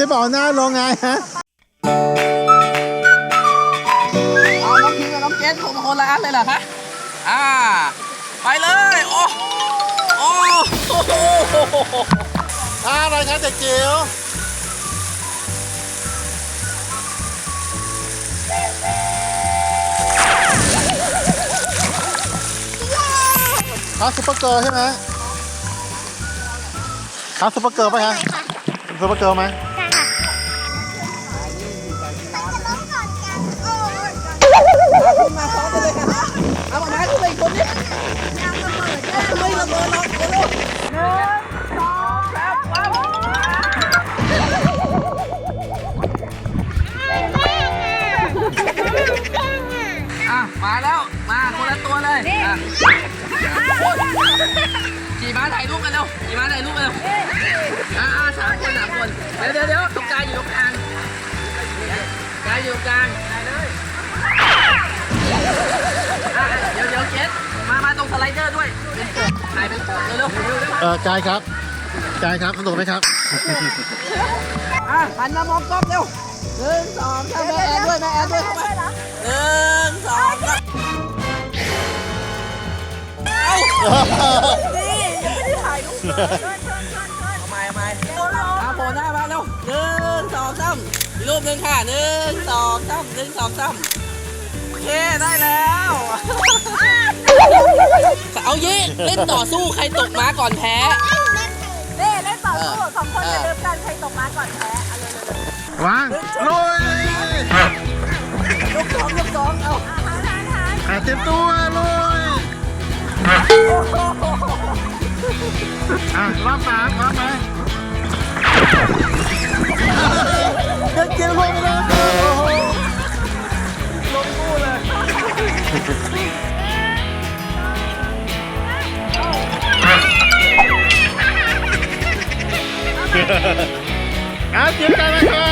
จะบอกหน้าลงไงฮะเอาน้องพิมกับน้องเกสคงคนละอันเลยเหรอคะอ่า ไปเลย โอ้โอ้โหท่าอะไรครับเด็กจิ๋วท่าซุปเปอร์เกิร์ใช่ไหมท่าซุปเปอร์เกิร์ลไหมฮะซุปเปอร์เกิร์ไหม เลยอะขี่ม้าถ่ายรูปกันเร็วขี่ม้าถ่ายรูปกันเร็วอ่าสามคนสามคน เดี๋ยวเดี๋ยวเดี๋ยวตรงกลางอยู่ตรงกลางกลางอยู่ตรงกลางอะเดี๋ยวเดี๋ยวเกสมามาตรงสไลเดอร์ด้วยเป็นปกถ่ายเป็นปกเร็วเร็วเร็วเร็ว เออกายครับกายครับสนุกไหมครับ อะหันมามองกล้องเร็วหนึ่งสองสามแม่แอนด้วยแม่แอนด้วยเข้ามาหนึ่ง เอาใหม่เอาใหม่เอาโผล่หน้ามาเร็วหนึ่งสองสามอีกรูปหนึ่งค่ะหนึ่งสองสามหนึ่งสองสามโอเคได้แล้ว เอายี่เล่นต่อสู้ใครตกม้าก่อนแพ้ เล่เล่นต่อสู้สองคนจะเริ่มกันใครตกมาก่อนแพ้เอาเลยวางลุยยกสองยกสองเอาอะเต็มตัวลุย อะรอบสามพร้อมไหมเด็กจิ๋วลงเลยโอ้โหลงคู่เลยอะเตรียมใจไหมคะ